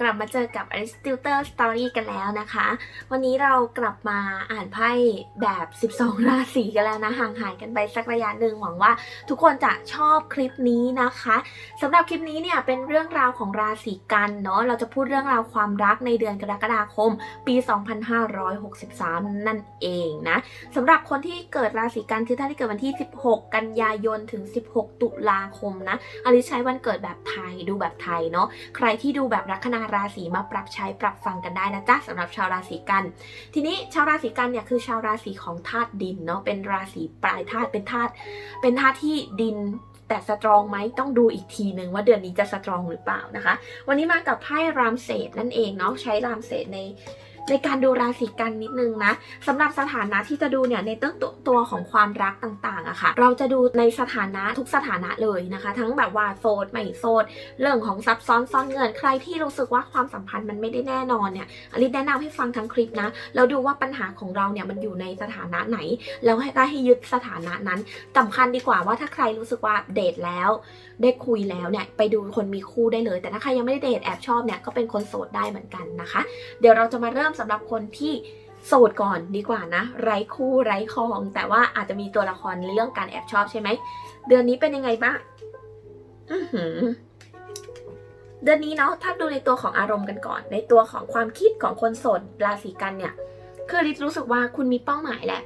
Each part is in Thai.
กลับมาเจอกับ Aristotle Story กันแล้วนะคะ วันนี้เรากลับมาอ่านไพ่แบบ 12 ราศีกันแล้วนะ ห่างหายกันไปสักระยะหนึ่งหวังว่าทุกคนจะชอบคลิปนี้นะคะสำหรับคลิปนี้เนี่ยเป็นเรื่องราวของราศีกันเนาะเราจะพูดเรื่องราวความรักในเดือนกรกฎาคม ปี 2563 นั่นเองนะสำหรับคนที่เกิดราศีกันคือท่านที่เกิดวันที่ 16 กันยายนถึง 16 ตุลาคมนะอลิใช้วันเกิดแบบไทยดูแบบไทยเนาะใครที่ดูแบบลัคนาราศีมาปรับใช้ปรับฟังกันได้นะจ๊ะสำหรับชาวราศีกัน ทีนี้ชาวราศีกันเนี่ยคือชาวราศีของธาตุดินเนาะเป็นราศีปลายธาตุเป็นธาตุเป็นธาตุที่ดินแต่สตรองไหมต้องดูอีกทีหนึ่งว่าเดือนนี้จะสตรองหรือเปล่านะคะ วันนี้มากับไพ่รามเศษนั่นเองเนาะใช้รามเศษใน ในการดูราศีกันนิดนึงนะสำหรับสถานะที่จะดูเนี่ยในตัวตัวตัวของความรักต่างๆอะค่ะ เราจะดูในสถานะทุกสถานะเลยนะคะ ทั้งแบบว่าโสดไม่โสด เรื่องของซับซ้อนซ่อนเงินใครที่รู้สึกว่าความสัมพันธ์มันไม่ได้แน่นอนเนี่ยอลิซแนะนำให้ฟังทั้งคลิปนะแล้วดูว่าปัญหาของเราเนี่ยมันอยู่ในสถานะไหน แล้วให้ได้ให้ยึดสถานะนั้นสำคัญดีกว่าว่าถ้าใครรู้สึกว่าเดทแล้ว ได้คุยแล้วเนี่ยไปดูคนมีคู่ได้เลย แต่ถ้าใครยังไม่ได้เดทแอบชอบเนี่ยก็เป็นคนโสดได้เหมือนกันนะคะ เดี๋ยวเราจะมาเริ่มสำหรับคนที่โสดก่อนดีกว่านะ ไร้คู่ไร้คอง แต่ว่าอาจจะมีตัวละครในเรื่องการแอบชอบใช่ไหม เดือนนี้เป็นยังไงบ้างอือหือเดือนนี้เนาะถ้าดูในตัวของอารมณ์กันก่อน ในตัวของความคิดของคนโสดราศีกันเนี่ย คือริรู้สึกว่าคุณมีเป้าหมายแหละ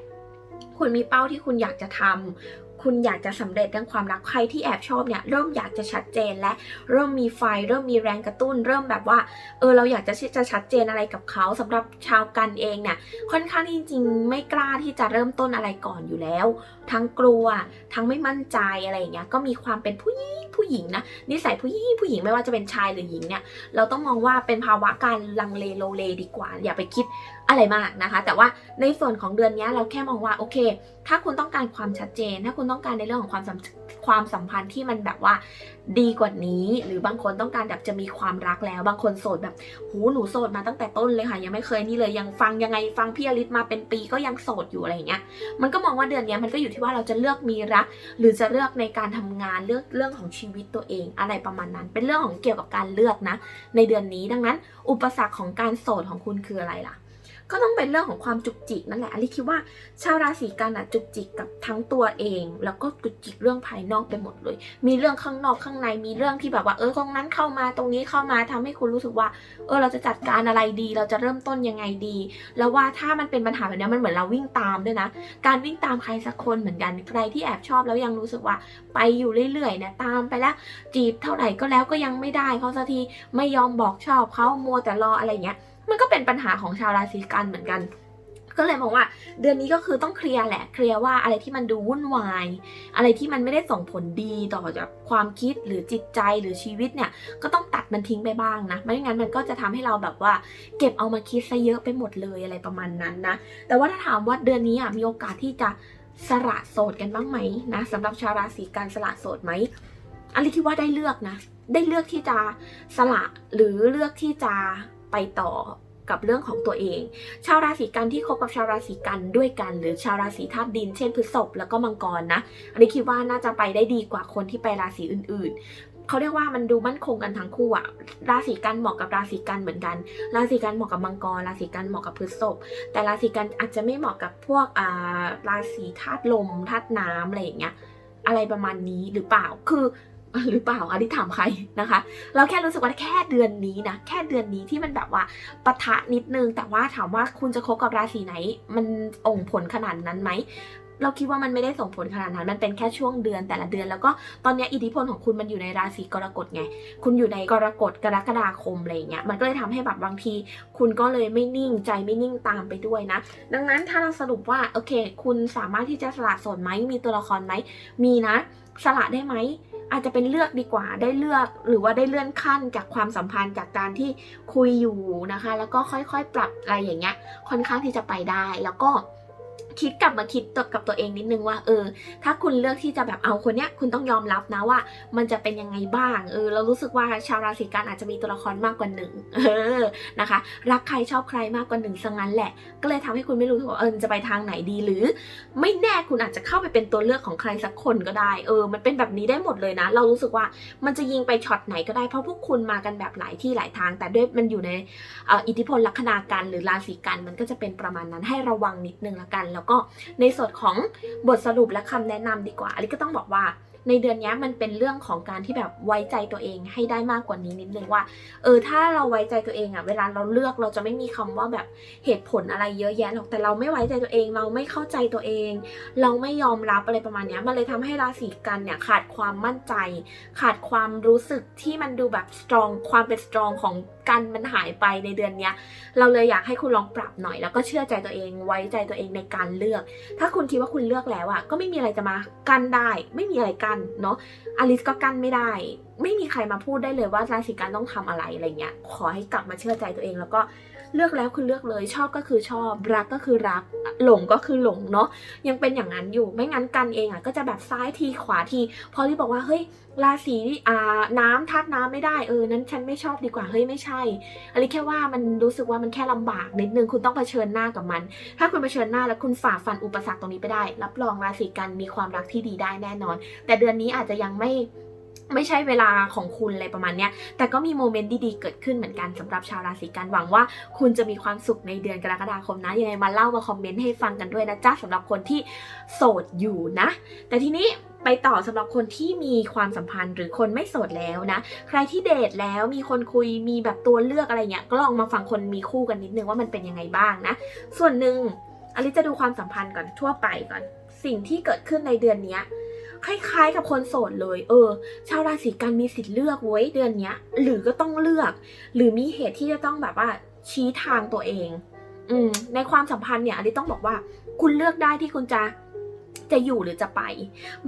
คุณมีเป้าที่คุณอยากจะทำ คุณอยากจะสำเร็จเรื่องความรักใครที่แอบชอบเนี่ยเริ่มอยากจะชัดเจนและเริ่มมีไฟ เริ่มมีแรงกระตุ้น เริ่มแบบว่าเออเราอยากจะจะชัดเจนอะไรกับเขาสำหรับชาวกันเองเนี่ยค่อนข้างจริง ๆ ไม่กล้าที่จะเริ่มต้นอะไรก่อนอยู่แล้ว ทั้งกลัว ทั้งไม่มั่นใจอะไรอย่างเงี้ยก็มีความเป็นผู้หญิงผู้หญิงนะนิสัยผู้หญิงผู้หญิงไม่ว่าจะเป็นชายหรือหญิงเนี่ยเราต้องมองว่าเป็นภาวะการลังเลโลเลดีกว่า อย่าไปคิด อะไรมากนะคะ แต่ว่าในส่วนของเดือนนี้เราแค่มองว่าโอเค ถ้าคุณต้องการความชัดเจน ถ้าคุณต้องการในเรื่องของความสัมความสัมพันธ์ที่มันแบบว่าดีกว่านี้ หรือบางคนต้องการแบบจะมีความรักแล้ว บางคนโสดแบบหูหนูโสดมาตั้งแต่ต้นเลยค่ะ ยังไม่เคยนี่เลยยังฟังยังไงฟังพี่อลิศมาเป็นปีก็ยังโสดอยู่อะไรอย่างเงี้ย มันก็มองว่าเดือนนี้มันก็อยู่ที่ว่าเราจะเลือกมีรัก หรือจะเลือกในการทำงานเลือกเรื่องของชีวิตตัวเอง อะไรประมาณนั้น เป็นเรื่องของเกี่ยวกับการเลือกนะ ในเดือนนี้ดังนั้น อุปสรรคของการโสดของคุณคืออะไรล่ะ ก็ต้องเป็นเรื่องของความจุกจิกนั่นแหละอลิคิดว่าชาวราศีกันอะจุกจิกกับทั้งตัวเอง แล้วก็จุกจิกเรื่องภายนอกไปหมดเลย มีเรื่องข้างนอกข้างในมีเรื่องที่แบบว่าเออตรงนั้นเข้ามาตรงนี้เข้ามาทำให้คุณรู้สึกว่า เออเราจะจัดการอะไรดี เราจะเริ่มต้นยังไงดี แล้วว่าถ้ามันเป็นปัญหาแบบนี้มันเหมือนเราวิ่งตามด้วยนะ การวิ่งตามใครสักคนเหมือนกันใครที่แอบชอบแล้วยังรู้สึกว่าไปอยู่เรื่อยๆเนี่ยตามไปแล้วจีบเท่าไหร่ก็แล้วก็ยังไม่ได้เขาสักทีไม่ยอมบอกชอบเขามัวแต่รออะไรเงี้ย มันก็เป็นปัญหาของชาวราศีกันเหมือนกัน ก็เลยมองว่า เดือนนี้ก็คือต้องเคลียร์แหละ เคลียร์ว่าอะไรที่มันดูวุ่นวาย อะไรที่มันไม่ได้ส่งผลดีต่อจากความคิดหรือจิตใจหรือชีวิตเนี่ย ก็ต้องตัดมันทิ้งไปบ้างนะ ไม่งั้นมันก็จะทำให้เราแบบว่า เก็บเอามาคิดซะเยอะไปหมดเลยอะไรประมาณนั้นนะ แต่ว่าถ้าถามว่าเดือนนี้อะมีโอกาสที่จะสละโสดกันบ้างไหมนะสำหรับชาวราศีกันสละโสดไหมอันนี้คิดว่าได้เลือกนะ ได้เลือกที่จะสละหรือเลือกที่จะ ไปต่อกับเรื่องของตัวเอง ชาวราศีกันที่คบกับชาวราศีกันด้วยกัน หรือชาวราศีธาตุดิน เช่นพฤษภแล้วก็มังกรนะ อันนี้คิดว่าน่าจะไปได้ดีกว่าคนที่ไปราศีอื่นๆเขาเรียกว่ามันดูมั่นคงกันทั้งคู่อะราศีกันเหมาะกับราศีกันเหมือนกัน ราศีกันเหมาะกับมังกร ราศีกันเหมาะกับพฤษภ แต่ราศีกันอาจจะไม่เหมาะกับพวกอ่าราศีธาตุลมธาตุน้ำอะไรอย่างเงี้ย อะไรประมาณนี้หรือเปล่า คือ หรือเปล่าอันนี้ถามใครนะคะ เราแค่รู้สึกว่าแค่เดือนนี้นะแค่เดือนนี้ที่มันแบบว่าปะทะนิดนึง แต่ว่าถามว่าคุณจะคบกับราศีไหน มันองผลขนาดนั้นไหมเราคิดว่ามันไม่ได้ส่งผลขนาดนั้น มันเป็นแค่ช่วงเดือนแต่ละเดือน แล้วก็ตอนนี้อิทธิพลของคุณมันอยู่ในราศีกรกฎไง คุณอยู่ในกรกฎกรกฎาคมอะไรอย่างเงี้ย มันก็เลยทำให้แบบบางที คุณก็เลยไม่นิ่งใจไม่นิ่งตามไปด้วยนะ ดังนั้นถ้าเราสรุปว่าโอเค คุณสามารถที่จะสละโสดไหมมีตัวละครไหมมีนะ สละได้ไหม อาจจะเป็นเลือกดีกว่าได้เลือกหรือว่าได้เลื่อนขั้นจากความสัมพันธ์จากการที่คุยอยู่นะคะ แล้วก็ค่อยๆ ปรับอะไรอย่างเงี้ยค่อนข้างที่จะไปได้แล้วก็ คิดกลับมาคิดตัวกับตัวเองนิดนึงว่าเออ ถ้าคุณเลือกที่จะแบบเอาคนเนี้ยคุณต้องยอมรับนะว่า มันจะเป็นยังไงบ้างเออเรารู้สึกว่าชาวราศีกันอาจจะมีตัวละครมากกว่าหนึ่งเออนะคะ รักใครชอบใครมากกว่าหนึ่งซะงั้นแหละ ก็เลยทำให้คุณไม่รู้ว่าเออจะไปทางไหนดีหรือ ไม่แน่คุณอาจจะเข้าไปเป็นตัวเลือกของใครสักคนก็ได้เออ มันเป็นแบบนี้ได้หมดเลยนะ เรารู้สึกว่ามันจะยิงไปช็อตไหนก็ได้เพราะพวกคุณมากันแบบหลายที่หลายทาง แต่ด้วยมันอยู่ในอ,อ,อิทธิพลลัคนาการหรือราศีกันมันก็จะเป็นประมาณนั้นให้ระวังนิดนึงละกันแล้วก็ในส่วนของบทสรุปและคำแนะนำดีกว่าอันนี้ก็ต้องบอกว่า ในเดือนนี้มันเป็นเรื่องของการที่แบบไว้ใจตัวเองให้ได้มากกว่านี้นิดนึงว่า เออถ้าเราไว้ใจตัวเองอะเวลาเราเลือกเราจะไม่มีคำว่าแบบเหตุผลอะไรเยอะแยะหรอกแต่เราไม่ไว้ใจตัวเอง เราไม่เข้าใจตัวเอง เราไม่ยอมรับอะไรประมาณนี้มันเลยทำให้ราศีกันเนี่ยขาดความมั่นใจ ขาดความรู้สึกที่มันดูแบบสตรองความเป็นสตรองของกันมันหายไปในเดือนนี้เราเลยอยากให้คุณลองปรับหน่อย แล้วก็เชื่อใจตัวเองไว้ใจตัวเองในการเลือก ถ้าคุณคิดว่าคุณเลือกแล้วอะก็ไม่มีอะไรจะมากันได้ ไม่มีอะไรกันกั้นเนาะอลิสก็กั้นไม่ได้ ไม่มีใครมาพูดได้เลยว่าราศีกันต้องทำอะไรอะไรเงี้ยขอให้กลับมาเชื่อใจตัวเองแล้วก็ เลือกแล้วคือเลือกเลยชอบก็คือชอบ รักก็คือรักหลงก็คือหลงเนาะยังเป็นอย่างนั้นอยู่ไม่งั้นกันเองอะก็จะแบบซ้ายทีขวาที พอที่บอกว่าเฮ้ยราศีอ่าน้ำธาตุน้ำไม่ได้เออนั้นฉันไม่ชอบดีกว่าเฮ้ยไม่ใช่อันนี้แค่ว่ามันรู้สึกว่ามันแค่ลำบากนิดนึงคุณต้องเผชิญหน้ากับมัน ถ้าคุณเผชิญหน้าแล้วคุณฝ่าฟันอุปสรรคตรงนี้ไปได้ รับรองราศีกันมีความรักที่ดีได้แน่นอน แต่เดือนนี้อาจจะยังไม่ ไม่ใช่เวลาของคุณอะไรประมาณเนี้ย แต่ก็มีโมเมนต์ดีๆ เกิดขึ้นเหมือนกันสำหรับชาวราศีกันหวังว่าคุณจะมีความสุขในเดือนกรกฎาคมนะ ยังไงมาเล่ามาคอมเมนต์ให้ฟังกันด้วยนะจ๊ะสำหรับคนที่โสดอยู่นะ แต่ทีนี้ไปต่อสำหรับคนที่มีความสัมพันธ์หรือคนไม่โสดแล้วนะ ใครที่เดทแล้วมีคนคุยมีแบบตัวเลือกอะไรเงี้ยก็ลองมาฟังคนมีคู่กันนิดนึงว่ามันเป็นยังไงบ้างนะ ส่วนหนึ่งอลิจะดูความสัมพันธ์ก่อนทั่วไปก่อน สิ่งที่เกิดขึ้นในเดือนเนี้ย คล้ายๆ กับคนโสดเลย เออ ชาวราศีกันมีสิทธิ์เลือกเว้ยเดือนเนี้ย หรือก็ต้องเลือก หรือมีเหตุที่จะต้องแบบว่าชี้ทางตัวเอง อืม ในความสัมพันธ์เนี่ยอันนี้ต้องบอกว่า คุณเลือกได้ที่คุณจะจะอยู่หรือจะไป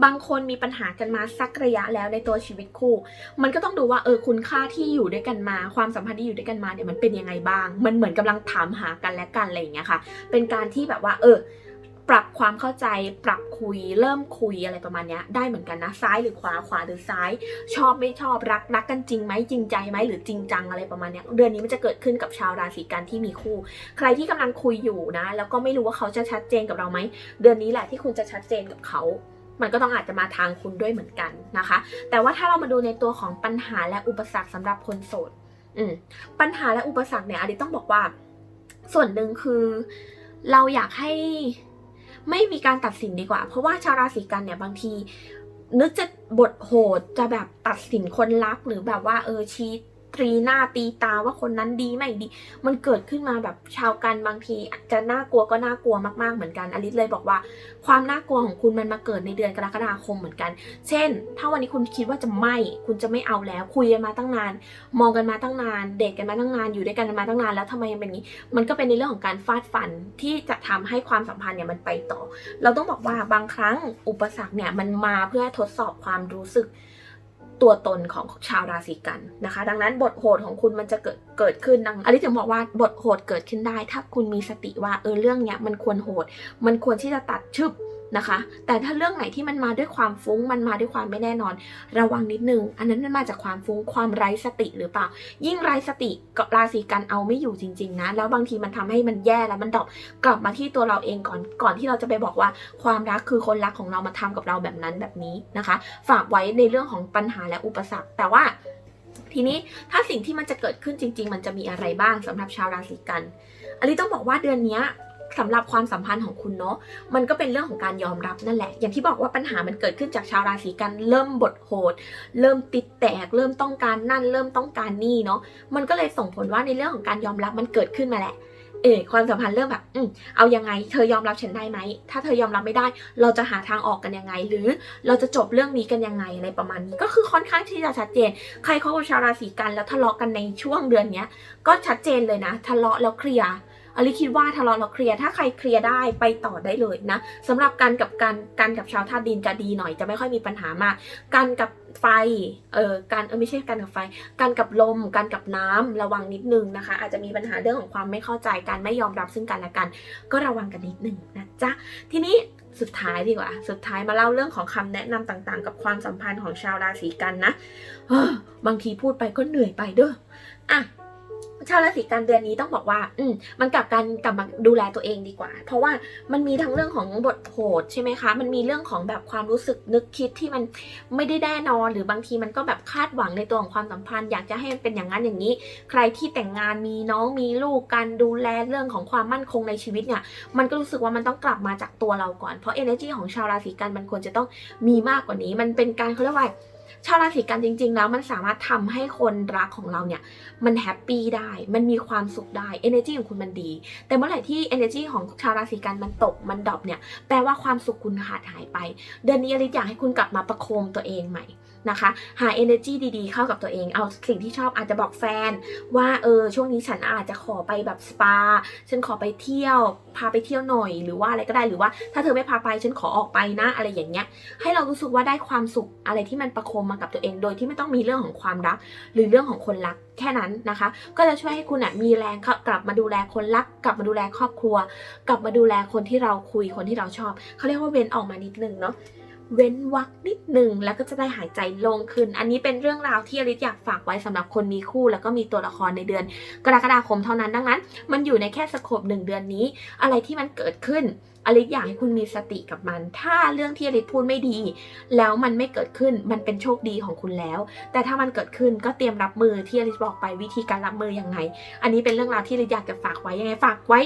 บางคนมีปัญหากันมาสักระยะแล้วในตัวชีวิตคู่ มันก็ต้องดูว่าเออคุณค่าที่อยู่ด้วยกันมา ความสัมพันธ์ที่อยู่ด้วยกันมาเนี่ยมันเป็นยังไงบ้าง มันเหมือนกำลังถามหากันและกันอะไรอย่างเงี้ยค่ะ เป็นการที่แบบว่า เออ ปรับความเข้าใจปรับคุย เริ่มคุยอะไรประมาณนี้ได้เหมือนกันนะซ้ายหรือขวาขวาหรือซ้าย ชอบไม่ชอบรักรักกันจริงไหมจริงใจไหมหรือจริงจังอะไรประมาณนี้เดือนนี้มันจะเกิดขึ้นกับชาวราศีกันที่มีคู่ ใครที่กำลังคุยอยู่นะ แล้วก็ไม่รู้ว่าเขาจะชัดเจนกับเราไหมเดือนนี้แหละที่คุณจะชัดเจนกับเขามันก็ต้องอาจจะมาทางคุณด้วยเหมือนกันนะคะ แต่ว่าถ้าเรามาดูในตัวของปัญหาและอุปสรรคสำหรับคนโสดอืมปัญหาและอุปสรรคเนี่ยอดิต้องบอกว่า ส่วนหนึ่งคือ เราอยากให้ ไม่มีการตัดสินดีกว่า เพราะว่าชาวราศีกันเนี่ยบางที นึกจะบทโหดจะแบบตัดสินคนรักหรือแบบว่าเออชี้ ตรีหน้าตีตาว่าคนนั้นดีไม่ดี มันเกิดขึ้นมาแบบชาวกันบางทีจะน่ากลัวก็น่ากลัวมากๆเหมือนกันอลิสเลยบอกว่า ความน่ากลัวของคุณมันมาเกิดในเดือนกรกฎาคมเหมือนกัน เช่น ถ้าวันนี้คุณคิดว่าจะไม่ คุณจะไม่เอาแล้ว คุยกันมาตั้งนาน มองกันมาตั้งนาน เดทกันมาตั้งนานอยู่ด้วยกันมาตั้งนานแล้วทำไมยังเป็นอย่างนี้ มันก็เป็นในเรื่องของการฟาดฟันที่จะทำให้ความสัมพันธ์เนี่ยมันไปต่อ เราต้องบอกว่าบางครั้งอุปสรรคเนี่ยมันมาเพื่อทดสอบความรู้สึก ตัวตนของชาวราศีกันนะคะ ดังนั้นบทโหดของคุณมันจะเกิดเกิดขึ้นดังอลิถึงบอกว่าบทโหดเกิดขึ้นได้ ถ้าคุณมีสติว่าเออเรื่องเนี้ยมันควรโหด มันควรที่จะตัดชึบ นะคะ แต่ถ้าเรื่องไหนที่มันมาด้วยความฟุ้ง มันมาด้วยความไม่แน่นอน ระวังนิดนึง อันนั้นมันมาจากความฟุ้ง ความไร้สติหรือเปล่า ยิ่งไร้สติก็ราศีกันเอาไม่อยู่จริงๆนะ แล้วบางทีมันทำให้มันแย่แล้วมันดรอปกลับมาที่ตัวเราเองก่อน ก่อนที่เราจะไปบอกว่าความรักคือคนรักของเรามาทำกับเราแบบนั้นแบบนี้นะคะ ฝากไว้ในเรื่องของปัญหาและอุปสรรค แต่ว่าทีนี้ถ้าสิ่งที่มันจะเกิดขึ้นจริง ๆ มันจะมีอะไรบ้างสำหรับชาวราศีกันอันนี้ต้องบอกว่าเดือนนี้ สำหรับความสัมพันธ์ของคุณเนาะมันก็เป็นเรื่องของการยอมรับนั่นแหละ อย่างที่บอกว่าปัญหามันเกิดขึ้นจากชาวราศีกันเริ่มบทโหด เริ่มติดแตก เริ่มต้องการนั่น เริ่มต้องการนี่เนาะมันก็เลยส่งผลว่าในเรื่องของการยอมรับมันเกิดขึ้นมาแหละเออความสัมพันธ์เริ่มแบบอืมเอายังไง เธอยอมรับฉันได้ไหม ถ้าเธอยอมรับไม่ได้ เราจะหาทางออกกันยังไง หรือเราจะจบเรื่องนี้กันยังไงอะไรประมาณนี้ ก็คือค่อนข้างที่จะชัดเจน ใครเขากับชาวราศีกันแล้วทะเลาะกันในช่วงเดือนเนี้ย ก็ชัดเจนเลยนะ ทะเลาะแล้วเคลียร์ อลิคิดว่าทะเลาะเราเคลียร์ถ้าใครเคลียร์ได้ไปต่อได้เลยนะสำหรับกันกับกันกันกับชาวธาตุดินจะดีหน่อยจะไม่ค่อยมีปัญหามากกันกับไฟ เออกันเออไม่ใช่กันกับไฟกันกับลมกันกับน้ำระวังนิดนึงนะคะ อาจจะมีปัญหาเรื่องของความไม่เข้าใจกันไม่ยอมรับซึ่งกันและกัน ก็ระวังกันนิดนึงนะจ๊ะ ทีนี้สุดท้ายดีกว่า สุดท้ายมาเล่าเรื่องของคำแนะนำต่างๆ กับความสัมพันธ์ของชาวราศีกันนะเฮ้อบางทีพูดไปก็เหนื่อยไปเด้ออะ ชาวราศีกันเดือนนี้ต้องบอกว่า อืมมันกลับกันกลับมาดูแลตัวเองดีกว่า เพราะว่ามันมีทั้งเรื่องของบทโหดใช่ไหมคะ มันมีเรื่องของแบบความรู้สึกนึกคิดที่มันไม่ได้แน่นอน หรือบางทีมันก็แบบคาดหวังในตัวของความสัมพันธ์ อยากจะให้มันเป็นอย่างนั้นอย่างนี้ ใครที่แต่งงานมีน้องมีลูกการดูแลเรื่องของความมั่นคงในชีวิตเนี่ย มันก็รู้สึกว่ามันต้องกลับมาจากตัวเราก่อน เพราะ energy ของชาวราศีกันมันควรจะต้องมีมากกว่านี้ มันเป็นการเขาเรียกว่า ชาวราศีกันจริง ๆ แล้วมันสามารถทำให้คนรักของเราเนี่ย มันแฮปปี้ได้ มันมีความสุขได้ energy ของคุณมันดี แต่เมื่อไหร่ที่ energy ของชาวราศีกันมันตกมันดรอปเนี่ยแปลว่าความสุขคุณขาดหายไป เดือนนี้อลิซอยากให้คุณกลับมาประโคมตัวเองใหม่ นะคะ หา energy ดีๆ เข้ากับตัวเอง เอาสิ่งที่ชอบอาจจะบอกแฟน ว่าเออช่วงนี้ฉันอาจจะขอไปแบบสปา ฉันขอไปเที่ยว พาไปเที่ยวหน่อยหรือว่าอะไรก็ได้หรือว่า ถ้าเธอไม่พาไปฉันขอออกไปนะอะไรอย่างเงี้ย ให้เรารู้สึกว่าได้ความสุขอะไรที่มันประคมมากับตัวเอง โดยที่ไม่ต้องมีเรื่องของความรัก หรือเรื่องของคนรักแค่นั้นนะคะ ก็จะช่วยให้คุณอะมีแรงกลับมาดูแลคนรัก กลับมาดูแลครอบครัว กลับมาดูแลคนที่เราคุยคนที่เราชอบเขาเรียกว่าเว้นออกมานิดนึงเนาะ เว้นวักนิดหนึ่งแล้วก็จะได้หายใจโล่งขึ้น อันนี้เป็นเรื่องราวที่อลิซอยากฝากไว้สำหรับคนมีคู่ แล้วก็มีตัวละครในเดือน กรกฎาคมเท่านั้นดังนั้น มันอยู่ในแค่สโคปหนึ่งเดือนนี้ อะไรที่มันเกิดขึ้น อลิซอยากให้คุณมีสติกับมัน ถ้าเรื่องที่อลิซพูดไม่ดี แล้วมันไม่เกิดขึ้นมันเป็นโชคดีของคุณแล้ว แต่ถ้ามันเกิดขึ้นก็เตรียมรับมือที่อลิซบอกไปวิธีการรับมือยังไง อันนี้เป็นเรื่องราวที่อลิซอยากจะฝากไว้ยังไงฝากไว้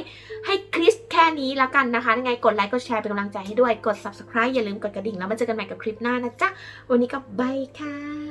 ให้คริสแค่นี้แล้วกันนะคะยังไงกดไลค์กดแชร์เป็นกำลังใจให้ด้วยกด subscribe อย่าลืมกดกระดิ่งแล้วมาเจอกันใหม่กับคลิปหน้านะจ๊ะวันนี้ก็บายค่ะ